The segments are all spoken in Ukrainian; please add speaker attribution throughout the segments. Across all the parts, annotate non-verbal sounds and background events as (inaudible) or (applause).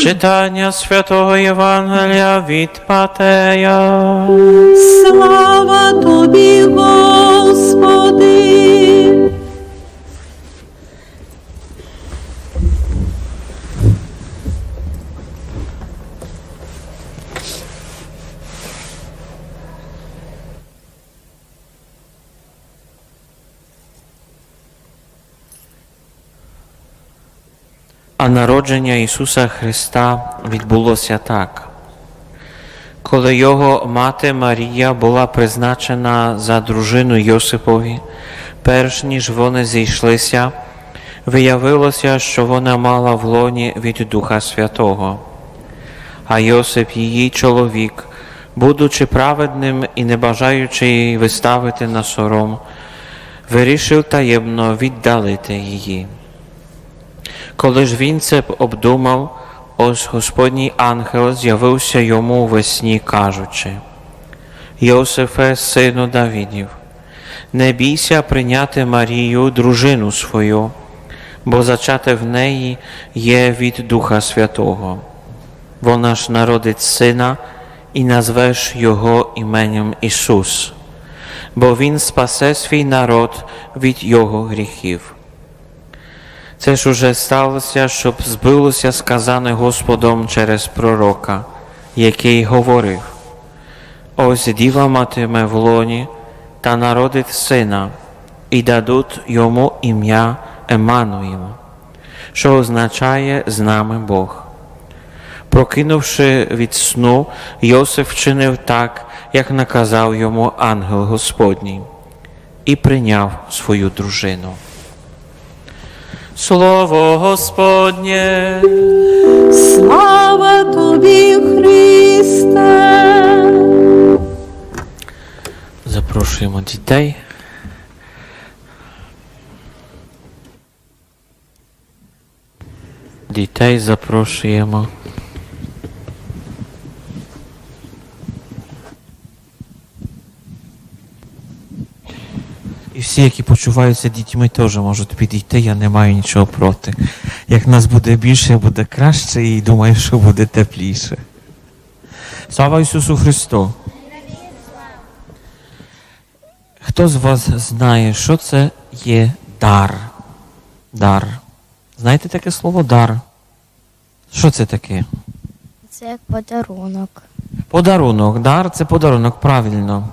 Speaker 1: Читання святого Євангелія від Матея.
Speaker 2: Слава тобі, Господи!
Speaker 1: А народження Ісуса Христа відбулося так. Коли його мати Марія була призначена за дружину Йосипові, перш ніж вони зійшлися, виявилося, що вона мала в лоні від Духа Святого. А Йосип, її чоловік, будучи праведним і не бажаючи її виставити на сором, вирішив таємно віддалити її. Коли ж він це обдумав, ось Господній ангел з'явився йому у весні, кажучи: Йосифе, сину Давідів, не бійся прийняти Марію, дружину свою, бо зачати в неї є від Духа Святого. Вона ж народить сина і назвеш його іменем Ісус, бо Він спасе свій народ від його гріхів. Це ж уже сталося, щоб збилося сказане Господом через пророка, який говорив: Ось діва матиме в лоні та народить сина, і дадуть йому ім'я Еммануїл, що означає з нами Бог. Прокинувши від сну, Йосиф вчинив так, як наказав йому ангел Господній, і прийняв свою дружину. Слово Господнє.
Speaker 2: Слава тобі, Христе!
Speaker 1: Запрошуємо дітей. Дітей запрошуємо. Всі, які почуваються дітьми, теж можуть підійти, я не маю нічого проти. Як нас буде більше, буде краще і думаю, що буде тепліше. Слава Ісусу Христу! Хто з вас знає, що це є дар? Дар. Знаєте таке слово дар? Що це таке?
Speaker 3: Це як подарунок.
Speaker 1: Подарунок. Дар це подарунок, правильно.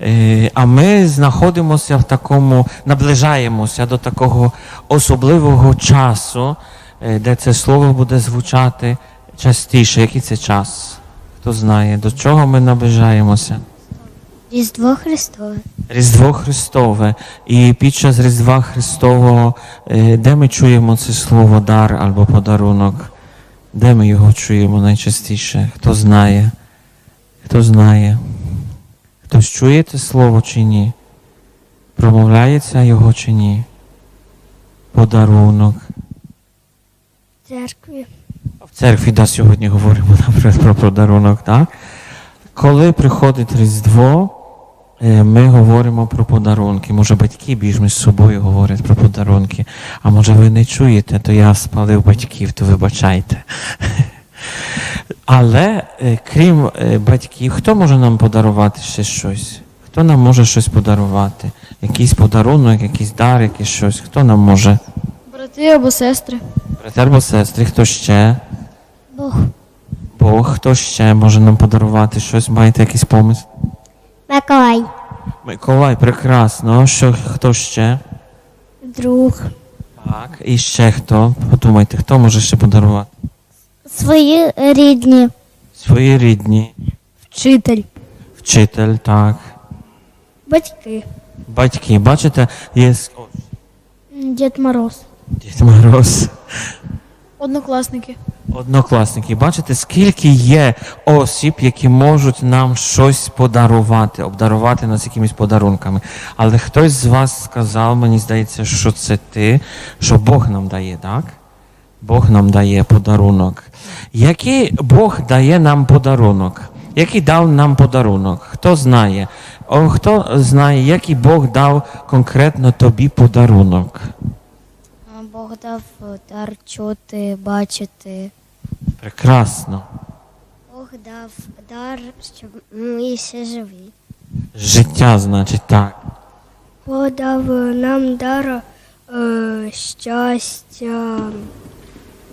Speaker 1: Е, А ми знаходимося в такому, наближаємося до такого особливого часу, е, де це слово буде звучати частіше. Який це час? Хто знає, до чого ми наближаємося?
Speaker 3: Різдво Христове.
Speaker 1: Різдво Христове. І під час Різдва Христового, е, де ми чуємо це слово дар або подарунок? Де ми його чуємо найчастіше? Хто знає? Хто знає? Хтось чує це слово чи ні? Промовляється його чи ні? Подарунок.
Speaker 3: В церкві.
Speaker 1: В церкві да, сьогодні говоримо наприклад, про подарунок, так? Коли приходить Різдво, е, ми говоримо про подарунки. Може, батьки більш між собою говорять про подарунки. А може ви не чуєте, то я спалив батьків, то вибачайте. Але е, крім е, батьків, хто може нам подарувати ще щось? Хто нам може щось подарувати? Якийсь подарунок, якийсь дар, якийсь щось. Хто нам може?
Speaker 3: Брати або сестри.
Speaker 1: Брати або сестри, хто ще?
Speaker 3: Бог.
Speaker 1: Бог, хто ще може нам подарувати щось? Маєте якийсь помисл?
Speaker 3: Миколай.
Speaker 1: Миколай, прекрасно. Що, хто ще?
Speaker 3: Друг.
Speaker 1: Так. І ще хто? Подумайте, хто може ще подарувати?
Speaker 3: Свої рідні.
Speaker 1: Свої рідні.
Speaker 3: Вчитель.
Speaker 1: Вчитель, так.
Speaker 3: Батьки.
Speaker 1: Батьки. Бачите, є
Speaker 3: Дід Мороз.
Speaker 1: Дід Мороз.
Speaker 3: Однокласники.
Speaker 1: Однокласники, бачите, скільки є осіб, які можуть нам щось подарувати, обдарувати нас якимись подарунками. Але хтось з вас сказав, мені здається, що це ти, що Бог нам дає, так? Бог нам дає подарунок. Який Бог дає нам подарунок? Який дав нам подарунок? Хто знає? О, хто знає, який Бог дав конкретно тобі подарунок?
Speaker 3: Бог дав дар чути, бачити.
Speaker 1: Прекрасно.
Speaker 4: Бог дав дар, щоб ми всі живі.
Speaker 1: Життя, значить, так.
Speaker 4: Бог дав нам дар е, щастя,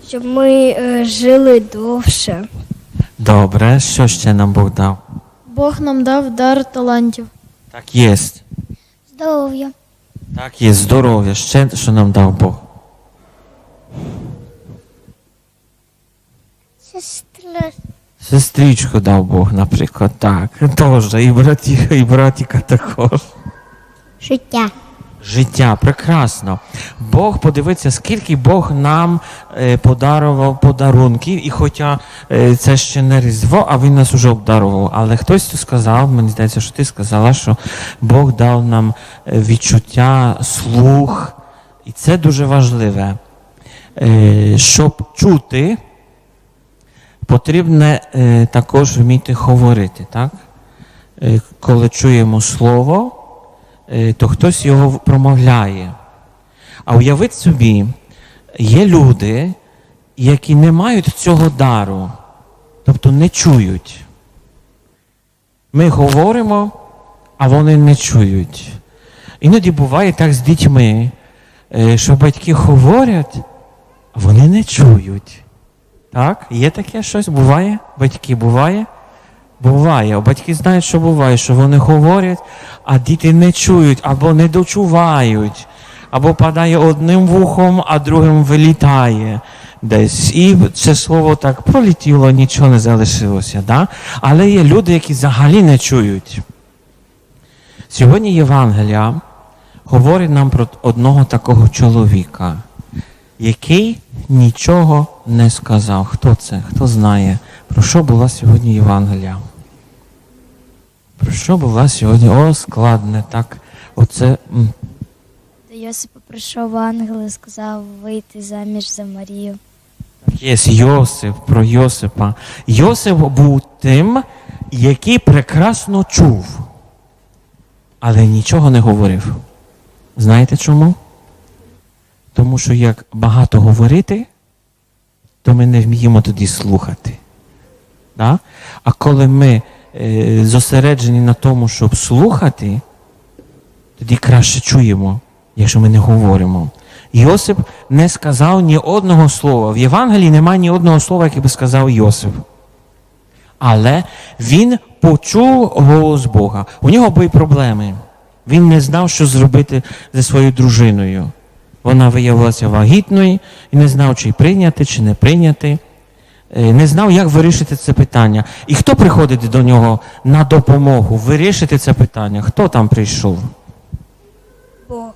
Speaker 4: щоб ми е, жили довше.
Speaker 1: Добре, що ще нам Бог дав?
Speaker 3: Бог нам дав дар талантів.
Speaker 1: Так є.
Speaker 4: Здоров'я.
Speaker 1: Так є здоров'я. Ще що нам дав Бог?
Speaker 4: Сестра.
Speaker 1: Сестричку дав Бог, наприклад, так. (laughs) Теж, і братіка, і братіка також.
Speaker 4: Життя.
Speaker 1: Життя, прекрасно. Бог подивиться, скільки Бог нам е, подарував подарунків, і хоча е, це ще не Різдво, а Він нас уже обдарував. Але хтось сказав, мені здається, що ти сказала, що Бог дав нам е, відчуття, слух, і це дуже важливе. Щоб чути, потрібно також вміти говорити, так? Коли чуємо слово, то хтось його промовляє. А уявіть собі, є люди, які не мають цього дару, тобто не чують. Ми говоримо, а вони не чують. Іноді буває так з дітьми, е, що батьки говорять, а вони не чують. Так? Є таке щось? Буває? Батьки буває? Буває. Батьки знають, що буває, що вони говорять, а діти не чують або не дочувають, або падає одним вухом, а другим вилітає десь. І це слово так пролетіло, нічого не залишилося. Да? Але є люди, які взагалі не чують. Сьогодні Євангелія говорить нам про одного такого чоловіка, який нічого не сказав. Хто це? Хто знає, про що була сьогодні Євангелія? Про що була сьогодні? О, складне, так. Оце. м,
Speaker 4: До Йосипа прийшов ангел і сказав вийти заміж за Марію.
Speaker 1: Є Йосип, про Йосипа. Йосип був тим, який прекрасно чув, але нічого не говорив. Знаєте чому? Тому що як багато говорити, то ми не вміємо тоді слухати. Да? А коли ми зосереджені на тому, щоб слухати, тоді краще чуємо, якщо ми не говоримо. Йосип не сказав ні одного слова. В Євангелії немає ні одного слова, яке би сказав Йосип. Але він почув голос Бога. У нього були проблеми. Він не знав, що зробити зі своєю дружиною. Вона виявилася вагітною і не знав, чи прийняти, чи не прийняти. Е, Не знав, як вирішити це питання. І хто приходить до нього на допомогу вирішити це питання? Хто там прийшов?
Speaker 4: Бог.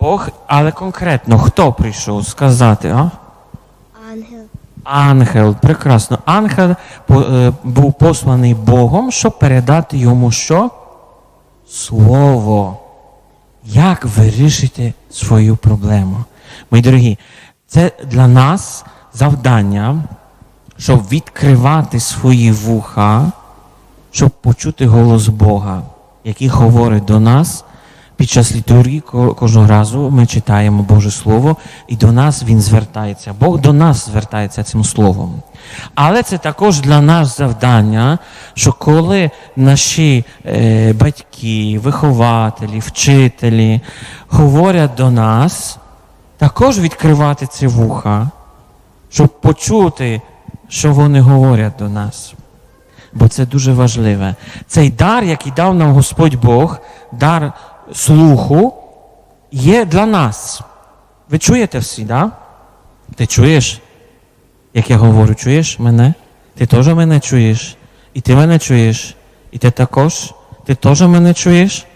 Speaker 1: Бог, але конкретно хто прийшов сказати? А?
Speaker 4: Ангел.
Speaker 1: Ангел, прекрасно. Ангел е, був посланий Богом, щоб передати йому що? Слово. Як вирішити свою проблему? Мої дорогі, це для нас завдання, щоб відкривати свої вуха, щоб почути голос Бога, який говорить до нас. Під час літургії ко- кожного разу ми читаємо Боже Слово, і до нас Він звертається. Бог до нас звертається цим словом. Але це також для нас завдання, що коли наші е, батьки, вихователі, вчителі говорять до нас, також відкривати ці вуха, щоб почути, що вони говорять до нас. Бо це дуже важливе. Цей дар, який дав нам Господь Бог, дар слуху, є для нас. Ви чуєте всі, да? Ти чуєш, як я говорю, чуєш мене? Ти теж мене чуєш? І ти мене чуєш? І ти також? Ти теж мене чуєш?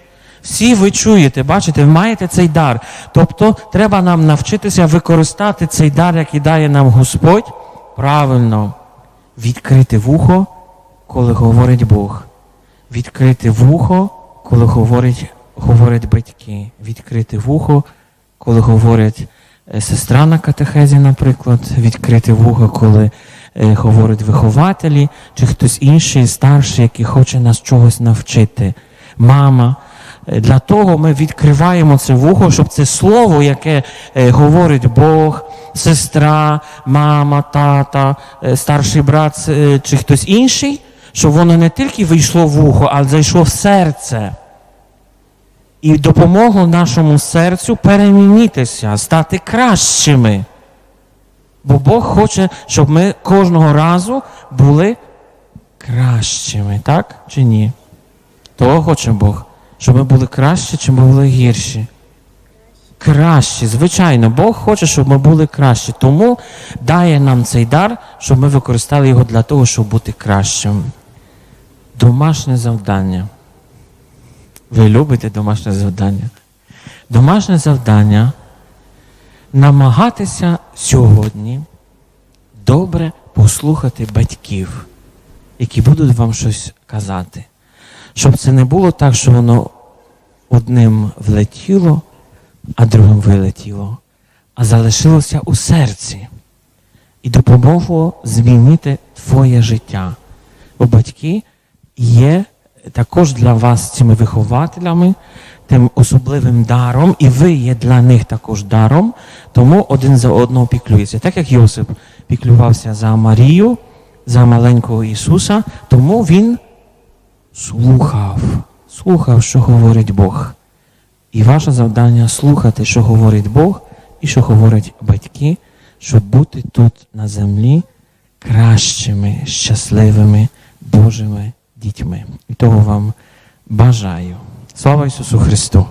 Speaker 1: Всі ви чуєте, бачите, ви маєте цей дар. Тобто треба нам навчитися використати цей дар, який дає нам Господь, правильно відкрити вухо, коли говорить Бог. Відкрити вухо, коли говорить, говорять батьки. Відкрити вухо, коли говорять е, сестра на катехезі, наприклад, відкрити вухо, коли е, говорять вихователі, чи хтось інший, старший, який хоче нас чогось навчити. Мама. Е, Для того ми відкриваємо це вухо, щоб це слово, яке е, говорить Бог, сестра, мама, тата, е, старший брат е, чи хтось інший, щоб воно не тільки вийшло в вухо, а зайшло в серце. І допомогло нашому серцю перемінитися, стати кращими. Бо Бог хоче, щоб ми кожного разу були кращими, так чи ні? Того хоче Бог, щоб ми були кращі, чи ми були гірші. Кращі, звичайно, Бог хоче, щоб ми були кращі. Тому дає нам цей дар, щоб ми використали його для того, щоб бути кращим. Домашнє завдання. Ви любите домашнє завдання? Домашнє завдання намагатися сьогодні добре послухати батьків, які будуть вам щось казати. Щоб це не було так, що воно одним влетіло, а другим вилетіло, а залишилося у серці і допомогло змінити твоє життя. Бо батьки є також для вас цими вихователями, тим особливим даром, і ви є для них також даром, тому один за одного піклюється. Так як Йосип піклювався за Марію, за маленького Ісуса, тому він слухав, слухав, що говорить Бог. І ваше завдання слухати, що говорить Бог і що говорять батьки, щоб бути тут на землі кращими, щасливими Божими дітьми. І того вам бажаю. Слава Ісусу Христу!